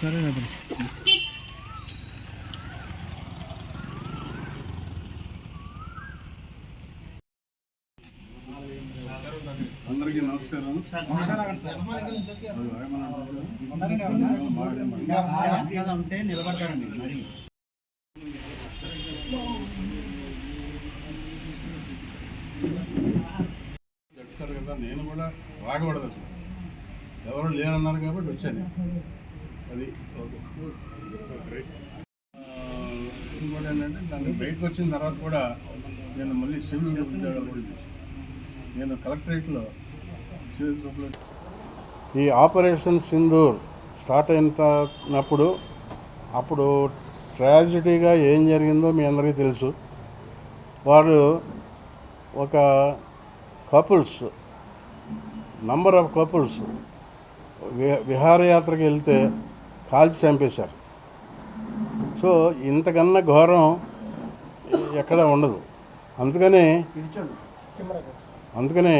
సరే అందరికి అందరికీ నమస్కారం. ఉంటే నిలబడతారండి మరి చెప్తారు కదా నేను కూడా రాకూడదు. ఎవరు లేరన్నారు కాబట్టి వచ్చాను. అది ఇంకోటి ఏంటంటే బయటకు వచ్చిన తర్వాత కూడా నేను మళ్ళీ సివిల్ ఉద్యోగాలు కూడా చేశాను. నేను కలెక్టరేట్లో సివిల్ సప్లై ఈ ఆపరేషన్ సింధూర్ స్టార్ట్ అయినప్పుడు అప్పుడు ట్రాజిడీగా ఏం జరిగిందో మీ అందరికీ తెలుసు. వారు ఒక కపుల్స్ నంబర్ ఆఫ్ కపుల్స్ విహారయాత్రకు వెళ్తే కాల్చి చంపేశారు. సో ఇంతకన్నా ఘోరం ఎక్కడ ఉండదు. అందుకని అందుకనే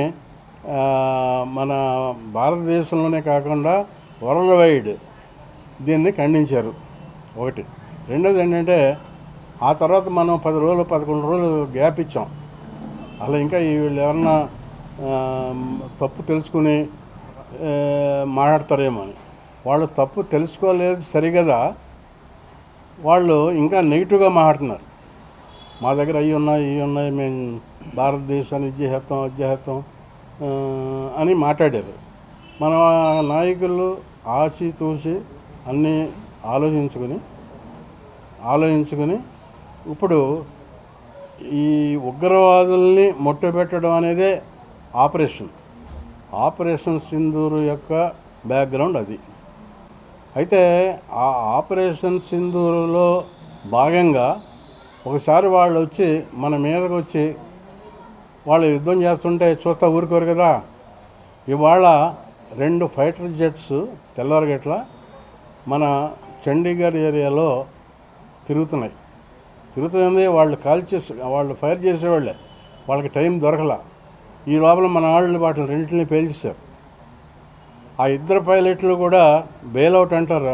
మన భారతదేశంలోనే కాకుండా వరల్డ్ వైడ్ దీన్ని ఖండించారు. ఒకటి. రెండోది ఏంటంటే ఆ తర్వాత మనం పది రోజులు పదకొండు రోజులు గ్యాప్ ఇచ్చాం. అలా ఇంకా ఈ వీళ్ళు ఎవరన్నా తప్పు తెలుసుకుని మాట్లాడతారేమో అని. వాళ్ళు తప్పు తెలుసుకోలేదు సరిగదా వాళ్ళు ఇంకా నెగిటివ్గా మాట్లాడుతున్నారు. మా దగ్గర అవి ఉన్నాయి ఇవి ఉన్నాయి మేము భారతదేశాన్ని విద్యహత్వం చేస్తాం అని మాట్లాడారు. మన నాయకులు ఆచితూచి అన్నీ ఆలోచించుకొని ఆలోచించుకొని ఇప్పుడు ఈ ఉగ్రవాదుల్ని మొట్టబెట్టడం అనేదే ఆపరేషన్. ఆపరేషన్ సింధూరు యొక్క బ్యాక్గ్రౌండ్ అది. అయితే ఆ ఆపరేషన్ సింధూరులో భాగంగా ఒకసారి వాళ్ళు వచ్చి మన మీదకు వచ్చి వాళ్ళు యుద్ధం చేస్తుంటే చూస్తా ఊరుకోరు కదా. ఇవాళ రెండు ఫైటర్ జెట్స్ తెల్లవారుగట్ల మన చండీగఢ్ ఏరియాలో తిరుగుతున్నాయి. తిరుగుతుంది వాళ్ళు కాల్ చేసి వాళ్ళు ఫైర్ చేసేవాళ్ళే. వాళ్ళకి టైం దొరకలా. ఈ లోపల మన వాళ్ళు వాటిని రెండింటిని పేల్చేశారు. ఆ ఇద్దరు పైలట్లు కూడా బెయిల్అవుట్ అంటారు.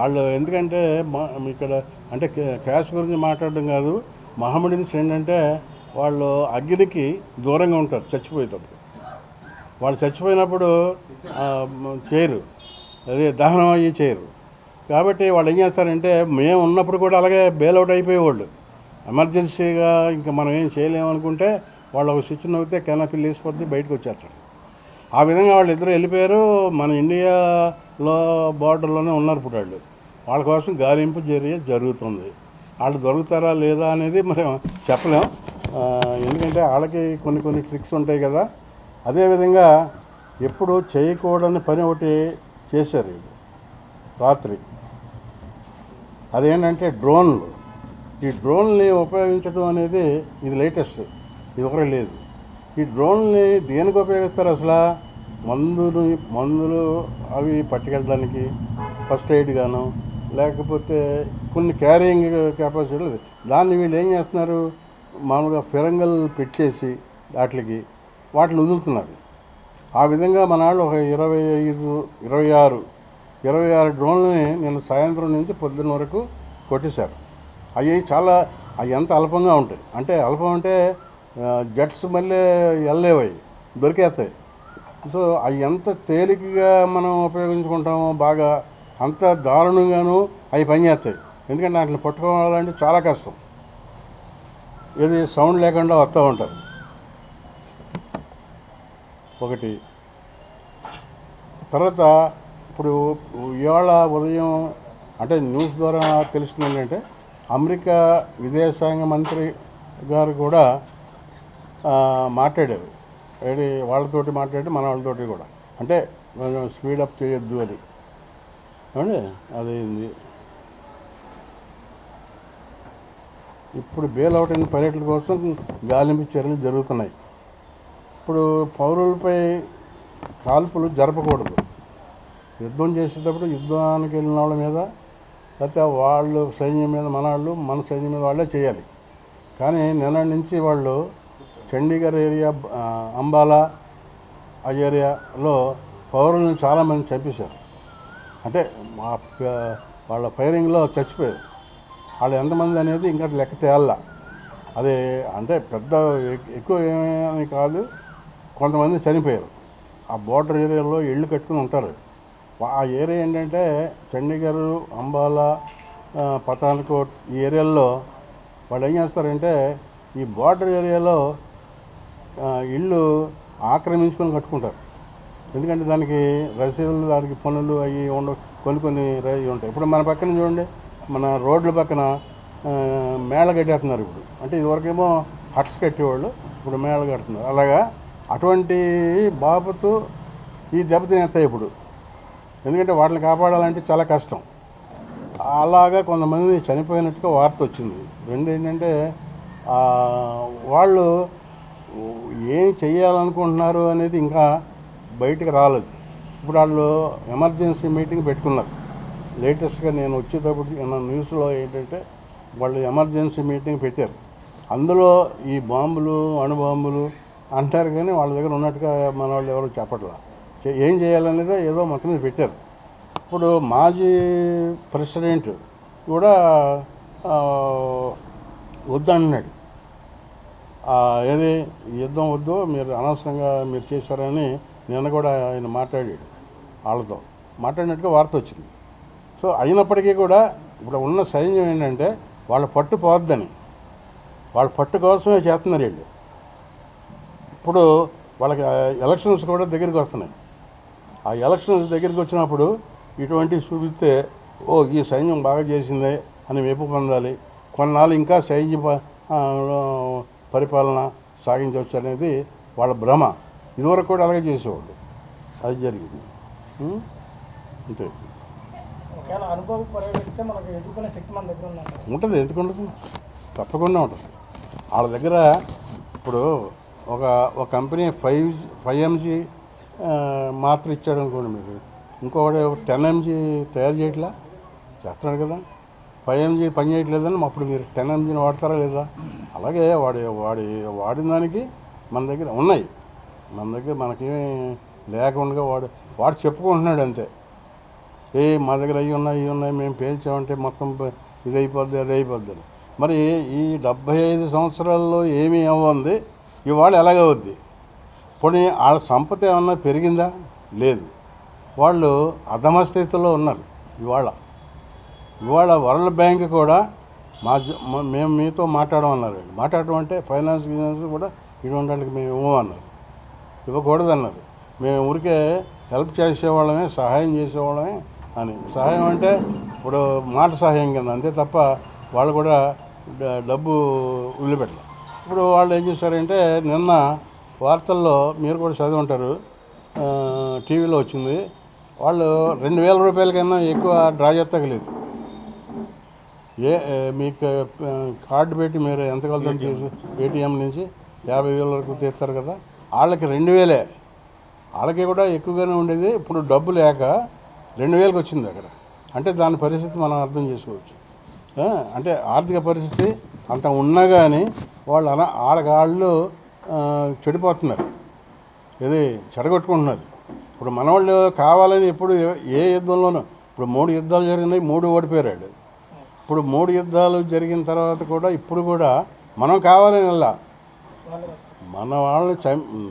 వాళ్ళు ఎందుకంటే మా- ఇక్కడ అంటే క్యాష్ గురించి మాట్లాడడం కాదు. మహమ్మడిన్స్ ఏంటంటే వాళ్ళు అగ్నికి దూరంగా ఉంటారు చచ్చిపోయేటప్పుడు. వాళ్ళు చచ్చిపోయినప్పుడు చేయరు. అదే దహనం అయ్యి చేయరు. కాబట్టి వాళ్ళు ఏం చేస్తారంటే మేము ఉన్నప్పుడు కూడా అలాగే బెయిల్అవుట్ అయిపోయేవాళ్ళు. ఎమర్జెన్సీగా ఇంకా మనం ఏం చేయలేము అనుకుంటే వాళ్ళు ఒక స్విచ్ నవ్వితే కెనపి లేసిపోద్ది బయటకు వచ్చేస్తారు. ఆ విధంగా వాళ్ళు ఇద్దరు వెళ్ళిపోయారు. మన ఇండియాలో బార్డర్లోనే ఉన్నారు ఇప్పుడు వాళ్ళు వాళ్ళ కోసం గాలింపు చర్య జరుగుతుంది. వాళ్ళు దొరుకుతారా లేదా అనేది మనం చెప్పలేం. ఎందుకంటే వాళ్ళకి కొన్ని కొన్ని ట్రిక్స్ ఉంటాయి కదా. అదేవిధంగా ఎప్పుడు చేయకూడని పని ఒకటి చేశారు రాత్రి. అదేంటంటే డ్రోన్లు. ఈ డ్రోన్ని ఉపయోగించడం అనేది ఇది లేటెస్ట్ ఇది ఒకరే లేదు. ఈ డ్రోన్ని దేనికి ఉపయోగిస్తారు అసలు? మందులు మందులు అవి పట్టుకెళ్ళడానికి ఫస్ట్ ఎయిడ్ గాను లేకపోతే కొన్ని క్యారింగ్ కెపాసిటీ దాన్ని వీళ్ళు ఏం చేస్తున్నారు? మామూలుగా ఫిరంగల్ పెట్టేసి వాటికి వాటిని వదులుతున్నారు. ఆ విధంగా మన వాళ్ళు ఒక ఇరవై ఐదు ఇరవై ఆరు ఇరవై ఆరు డ్రోన్లని నేను సాయంత్రం నుంచి పొద్దున్న వరకు కొట్టేశారు. అవి చాలా అవి ఎంత అల్పంగా ఉంటాయి. అంటే అల్పం అంటే జెట్స్ మళ్ళీ వెళ్ళేవి దొరికేస్తాయి సో అవి ఎంత తేలికగా మనం ఉపయోగించుకుంటామో బాగా అంత దారుణంగాను అవి పనిచేస్తాయి ఎందుకంటే వాటిని పట్టుకోవాలంటే చాలా కష్టం. ఇది సౌండ్ లేకుండా వస్తూ ఉంటారు. ఒకటి. తర్వాత ఇప్పుడు ఇవాళ ఉదయం అంటే న్యూస్ ద్వారా తెలుస్తుంది ఏంటంటే అమెరికా విదేశాంగ మంత్రి గారు కూడా మాట్లాడారు. ఏది వాళ్ళతోటి మాట్లాడి మన వాళ్ళతోటి కూడా. అంటే కొంచెం స్పీడప్ చేయొద్దు అని. ఏమండి? అదేంది? ఇప్పుడు బెయిల్ అవుట్ అయిన పర్యటన కోసం గాలింపు చర్యలు జరుగుతున్నాయి. ఇప్పుడు పౌరులపై కాల్పులు జరపకూడదు. యుద్ధం చేసేటప్పుడు యుద్ధానికి వెళ్ళిన వాళ్ళ మీద లేకపోతే వాళ్ళు సైన్యం మీద మన వాళ్ళు మన సైన్యం మీద వాళ్ళే చేయాలి. కానీ నిన్న నుంచి వాళ్ళు చండీగఢ్ ఏరియా అంబాలా ఆ ఏరియాలో పౌరులను చాలామంది చంపేశారు. అంటే మా వాళ్ళ ఫైరింగ్లో చచ్చిపోయారు. వాళ్ళు ఎంతమంది అనేది ఇంకా లెక్క తేయాల అది అంటే పెద్ద ఎక్కువ ఏమీ కాదు కొంతమంది చనిపోయారు. ఆ బోర్డర్ ఏరియాలో ఇళ్ళు కట్టుకుని ఉంటారు. ఆ ఏరియా ఏంటంటే చండీగఢ్ అంబాలా పతాన్కోట్ ఈ ఏరియాల్లో వాళ్ళు ఏం చేస్తారంటే ఈ బార్డర్ ఏరియాలో ఇళ్ళు ఆక్రమించుకొని కట్టుకుంటారు. ఎందుకంటే దానికి రసీదులు దానికి పనులు అవి ఉండవు కొన్ని కొన్ని రై- ఉంటాయి. ఇప్పుడు మన పక్కన చూడండి మన రోడ్ల పక్కన మేళ కట్టేస్తున్నారు ఇప్పుడు. అంటే ఇదివరకేమో హట్స్ కట్టేవాళ్ళు ఇప్పుడు మేళ కడుతున్నారు. అలాగా అటువంటి బాబుతూ ఈ దెబ్బతినేస్తాయి ఇప్పుడు. ఎందుకంటే వాటిని కాపాడాలంటే చాలా కష్టం. అలాగా కొంతమంది చనిపోయినట్టుగా వార్త వచ్చింది. రెండు ఏంటంటే వాళ్ళు ఏం చేయాలనుకుంటున్నారు అనేది ఇంకా బయటికి రాలేదు. ఇప్పుడు వాళ్ళు ఎమర్జెన్సీ మీటింగ్ పెట్టుకున్నారు. లేటెస్ట్గా నేను వచ్చేటప్పుడు నా న్యూస్లో ఏంటంటే వాళ్ళు ఎమర్జెన్సీ మీటింగ్ పెట్టారు. అందులో ఈ బాంబులు అణుబాంబులు అంటారు కానీ వాళ్ళ దగ్గర ఉన్నట్టుగా మన వాళ్ళు ఎవరు చెప్పట్లా. ఏం చేయాలనేది ఏదో మొత్తం మీద పెట్టారు. ఇప్పుడు మాజీ ప్రెసిడెంట్ కూడా ఆ, వద్దంటున్నాడు ఏది యుద్ధం వద్దు మీరు అనవసరంగా మీరు చేశారని నిన్న కూడా ఆయన మాట్లాడాడు వాళ్ళతో. మాట్లాడినట్టుగా వార్త వచ్చింది. సో అయినప్పటికీ కూడా ఇప్పుడు ఉన్న సైన్యం ఏంటంటే వాళ్ళ పట్టు పోద్దని వాళ్ళ పట్టు కోసమే చేస్తున్నారు వీళ్ళు. ఇప్పుడు వాళ్ళకి ఎలక్షన్స్ కూడా దగ్గరికి వస్తున్నాయి. ఆ ఎలక్షన్స్ దగ్గరికి వచ్చినప్పుడు ఇటువంటివి చూపిస్తే ఓ ఈ సైన్యం బాగా చేసిందే అని మెప్పు పొందాలి. కొన్నాళ్ళు ఇంకా సైన్య పరిపాలన సాగించవచ్చు అనేది వాళ్ళ భ్రమ. ఇదివరకు కూడా అలాగే చేసేవాళ్ళు. అది జరిగింది? అంతే. ఉంటుంది ఎందుకు ఉండదు తప్పకుండా ఉంటుంది. వాళ్ళ దగ్గర ఇప్పుడు ఒక ఒక కంపెనీ ఫైవ్ ఫైవ్ ఎంజీ మాత్ర ఇచ్చాడు అనుకోండి మీరు. ఇంకొకటి టెన్ ఎంజీ తయారు చేయట్లా? చేస్తున్నాడు కదా. ఫైవ్ ఎంజీ పని చేయట్లేదని అప్పుడు మీరు టెన్ ఎంజీని వాడతారా లేదా? అలాగే వాడి వాడి వాడిన దానికి మన దగ్గర ఉన్నాయి. మన దగ్గర మనకేమీ లేకుండా వాడు వాడు చెప్పుకుంటున్నాడు అంతే. ఏ మా దగ్గర అవి ఉన్నాయి ఇవి ఉన్నాయి మేము పేల్చామంటే మొత్తం ఇది అయిపోద్ది అది అయిపోద్ది అని. మరి ఈ డెబ్భై ఐదు సంవత్సరాల్లో ఏమీ అవ్వంది ఇవాళ ఎలాగవుద్ది? పోనీ వాళ్ళ సంపద ఏమన్నా పెరిగిందా? లేదు. వాళ్ళు అధమ స్థితిలో ఉన్నారు ఇవాళ. ఇవాళ వరల్డ్ బ్యాంక్ కూడా మా మేము మీతో మాట్లాడమన్నారు మాట్లాడడం అంటే ఫైనాన్స్ బిజినెస్ కూడా ఇటువంటి వాళ్ళకి మేము ఇవ్వమన్నారు అన్నారు. మేము ఊరికే హెల్ప్ చేసేవాళ్ళమే సహాయం చేసేవాళ్ళమే అని. సహాయం అంటే ఇప్పుడు మాట సహాయం కింద అంతే తప్ప వాళ్ళు కూడా డబ్బు వదిలిపెట్టలేదు ఇప్పుడు వాళ్ళు ఏం చేశారంటే నిన్న వార్తల్లో మీరు కూడా చదివి ఉంటారు టీవీలో వచ్చింది. వాళ్ళు రెండు వేల రూపాయల కన్నా ఎక్కువ డ్రా చేస్తగలేదు ఏ మీకు కార్డు పెట్టి మీరు ఎంత కలుగుతారు చేసి పేటిఎం నుంచి. యాభై వేల వరకు తీస్తారు కదా. వాళ్ళకి రెండు వేలే. వాళ్ళకి కూడా ఎక్కువగానే ఉండేది. ఇప్పుడు డబ్బు లేక రెండు వేలకు వచ్చింది అక్కడ. అంటే దాని పరిస్థితి మనం అర్థం చేసుకోవచ్చు. అంటే ఆర్థిక పరిస్థితి అంత ఉన్నా కానీ వాళ్ళు అలా వాళ్ళకి వాళ్ళు ఆ, చెడిపోతున్నారు. ఇది చెడగొట్టుకుంటున్నారు. ఇప్పుడు మనవాళ్ళు కావాలని ఎప్పుడు ఏ- యుద్ధంలోనూ ఇప్పుడు మూడు యుద్ధాలు జరిగినాయి మూడు ఓడిపోయాడు ఇప్పుడు మూడు యుద్ధాలు జరిగిన తర్వాత కూడా ఇప్పుడు కూడా మనం కావాలని వెళ్ళా మన వాళ్ళని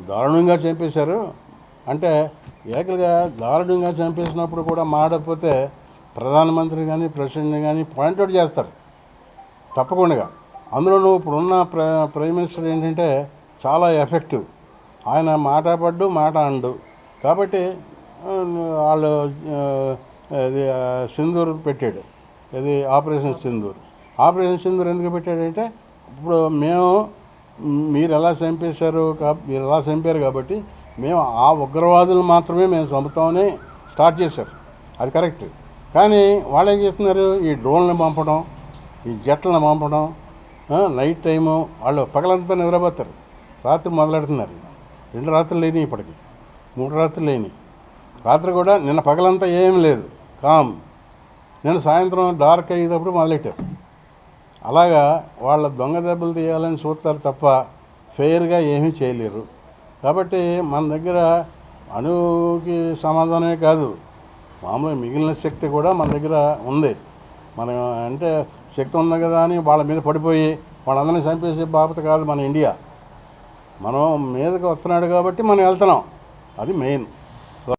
దారుణంగా చంపేశారు. అంటే ఏకలుగా దారుణంగా చంపేసినప్పుడు కూడా మాడకపోతే ప్రధానమంత్రి కానీ ప్రెసిడెంట్ కానీ పాయింట్అవుట్ చేస్తారు. తప్పకుండా అందులో నువ్వు ఇప్పుడున్న ప్ర ప్రైమ్ మినిస్టర్ ఏంటంటే చాలా ఎఫెక్టివ్. ఆయన మాట పడ్డు మాట అండు. కాబట్టి వాళ్ళు అది ఇది సింధూర్ పెట్టాడు. ఇది ఆపరేషన్ సింధూర్. ఆపరేషన్ సింధూర్ ఎందుకు పెట్టాడంటే ఇప్పుడు మేము మీరు ఎలా చంపేశారు మీరు ఎలా చంపారు కాబట్టి మేము ఆ ఉగ్రవాదులు మాత్రమే మేము చంపుతామని స్టార్ట్ చేశారు. అది కరెక్ట్. కానీ వాళ్ళు ఏం చేస్తున్నారు? ఈ డ్రోన్లను పంపడం ఈ జట్లను పంపడం నైట్ టైము వాళ్ళు పగలంతా నిద్రపోతారు. రాత్రి మొదలెడుతున్నారు. రెండు రాత్రులు లేని ఇప్పటికి. మూడు రాత్రులు లేని రాత్రి కూడా నిన్న పగలంతా ఏం లేదు. కామ్. నేను సాయంత్రం డార్క్ అయ్యేటప్పుడు మొదలెట్టారు అలాగా వాళ్ళ దొంగ దెబ్బలు తీయాలని చూస్తారు తప్ప ఫెయిర్గా ఏమీ చేయలేరు. కాబట్టి మన దగ్గర అణువుకి సమాధానమే కాదు మామూలుగా మిగిలిన శక్తి కూడా మన దగ్గర ఉంది. మనం అంటే శక్తి ఉంది కదా అని వాళ్ళ మీద పడిపోయి వాళ్ళందరినీ చంపేసే బాపత కాదు మన ఇండియా. మనం మీదకి వస్తున్నాడు కాబట్టి మనం వెళ్తున్నాం. అది మెయిన్.